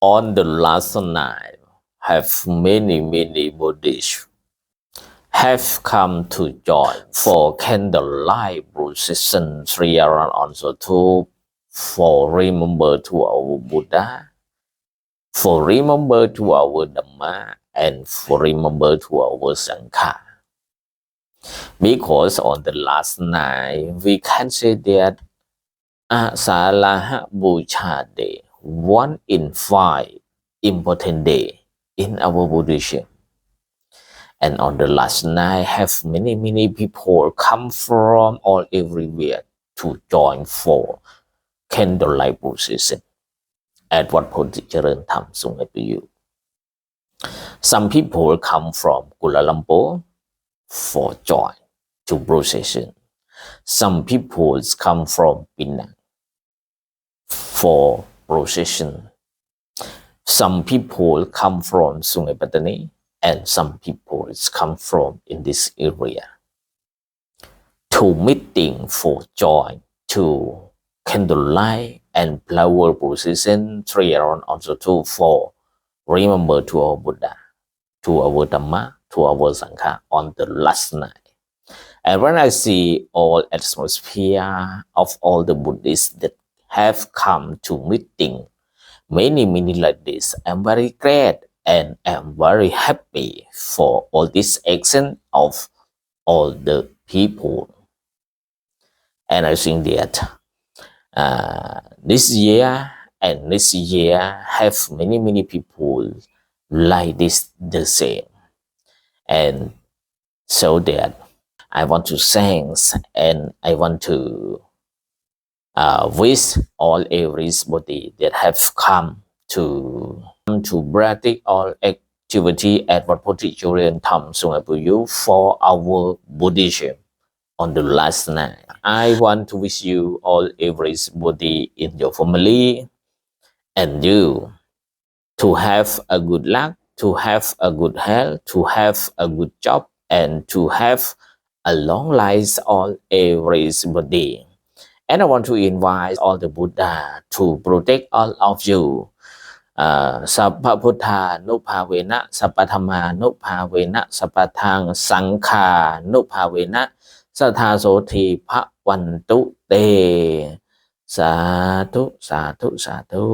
on the last night have many, many Buddhists have come to join for candlelight procession three around also to for remember to our Buddha, for remember to our Dhamma, and for remember to our Sangha. Because on the last night we can say that ah, Asalaha Bucha Day, one in five important day in our Buddhism. And on the last night, have many, many people come from all everywhere to join for candlelight procession at what Ponticharan Tham Sung you. Some people come from Kuala Lumpur for join to procession. Some people come from Penang for procession. Some people come from Sungai Petani and some people come from in this area. To meeting for joy, to candlelight and flower procession, three around also to for remember to our Buddha, to our Dhamma, to our Sangha on the last night. And when I see all atmosphere of all the Buddhists that have come to meeting many, many like this, I'm very glad and am very happy for all this action of all the people. And I think that uh, this year and next year have many, many people like this the same. And so that I want to thanks and I want to uh, wish all everybody that have come to to practice all activity at what Potential Tham Sungapuyu for our Buddhism on the last night. I want to wish you all everybody in your family and you to have a good luck, to have a good health, to have a good job, and to have a long life all everybody. And I want to invite all the Buddha to protect all of you สัพพุทธานุภาเวนะสัพพธรรมานุภาเวนะสัพพทางสังขานุภาเวนะสัทธาโสธีพระวันตุเต สาธุ สาธุ สาธุ